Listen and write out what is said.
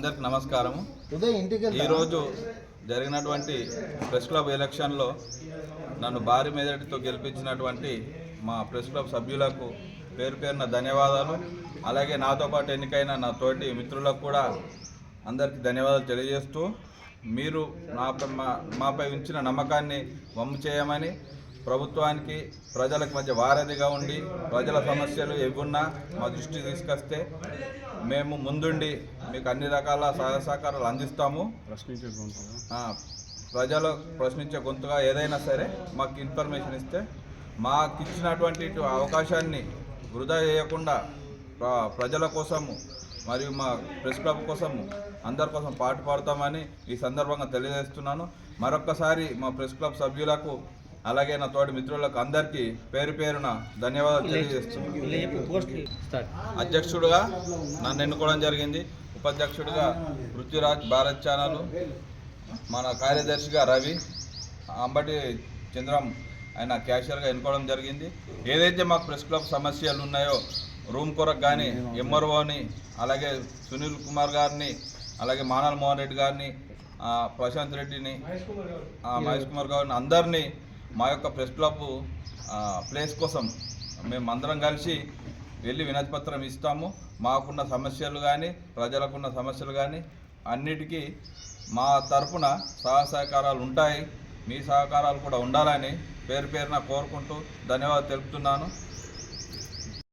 అందరికి వెళ్తా. ఈరోజు జరిగినటువంటి ప్రెస్ క్లబ్ ఎలక్షన్లో నన్ను భారీ మెజార్టీతో గెలిపించినటువంటి మా ప్రెస్ క్లబ్ సభ్యులకు పేరు పేరున ధన్యవాదాలు అలాగే నాతో పాటు ఎన్నికైన నా తోటి మిత్రులకు కూడా అందరికీ ధన్యవాదాలు తెలియజేస్తూ మీరు నాపై మా- మాపై ఉంచిన నమ్మకాన్ని వమ్ము చేయమని ప్రభుత్వానికి ప్రజలకు మధ్య వారధిగా ఉండి ప్రజల సమస్యలు ఏవున్నా మా దృష్టికి తీసుకొస్తే మేము ముందుండి మీకు అన్ని రకాల సహాయ సహకారాలు అందిస్తాము. ఆ, ప్రజలు ప్రశ్నించే గొంతుగా ఏదైనా సరే మాకు ఇన్ఫర్మేషన్ ఇస్తే మాకు ఇచ్చినటువంటి అవకాశాన్ని వృధా చేయకుండా ప్ర- ప్రజల కోసము మరియు మా ప్రెస్ క్లబ్ కోసము అందరి కోసం పాటు పాడతామని ఈ సందర్భంగా తెలియజేస్తున్నాను. మరొక్కసారి మా ప్రెస్ క్లబ్ సభ్యులకు అలాగే నా తోటి మిత్రులకు అందరికీ పేరు పేరున ధన్యవాదాలు తెలియజేస్తున్నాను. అధ్యక్షుడుగా నన్ను ఎన్నుకోవడం జరిగింది. ఉపాధ్యక్షుడిగా పృథ్వీరాజ్ భారత్ ఛానల్ మన కార్యదర్శిగా రవి అంబటి చంద్రం ఆయన క్యాషియర్గా ఎన్నుకోవడం జరిగింది. ఏదైతే మాకు ప్రెస్ క్లబ్ సమస్యలు ఉన్నాయో రూమ్ కొరకు కానీ ఎంఆర్ఓని అలాగే సునీల్ కుమార్ గారిని అలాగే మానల్ మోహన్ రెడ్డి గారిని ప్రశాంత్ రెడ్డిని మహేష్ కుమార్ గారిని అందరినీ మా యొక్క ప్రెస్ క్లబ్ ప్లేస్ కోసం మేము అందరం కలిసి వెళ్ళి వినతిపత్రం ఇస్తాము. మాకున్న సమస్యలు కానీ ప్రజలకున్న సమస్యలు కానీ అన్నిటికీ మా తరపున సహాయ సహకారాలు ఉంటాయి. మీ సహకారాలు కూడా ఉండాలని పేరు పేరున కోరుకుంటూ ధన్యవాదాలు తెలుపుతున్నాను.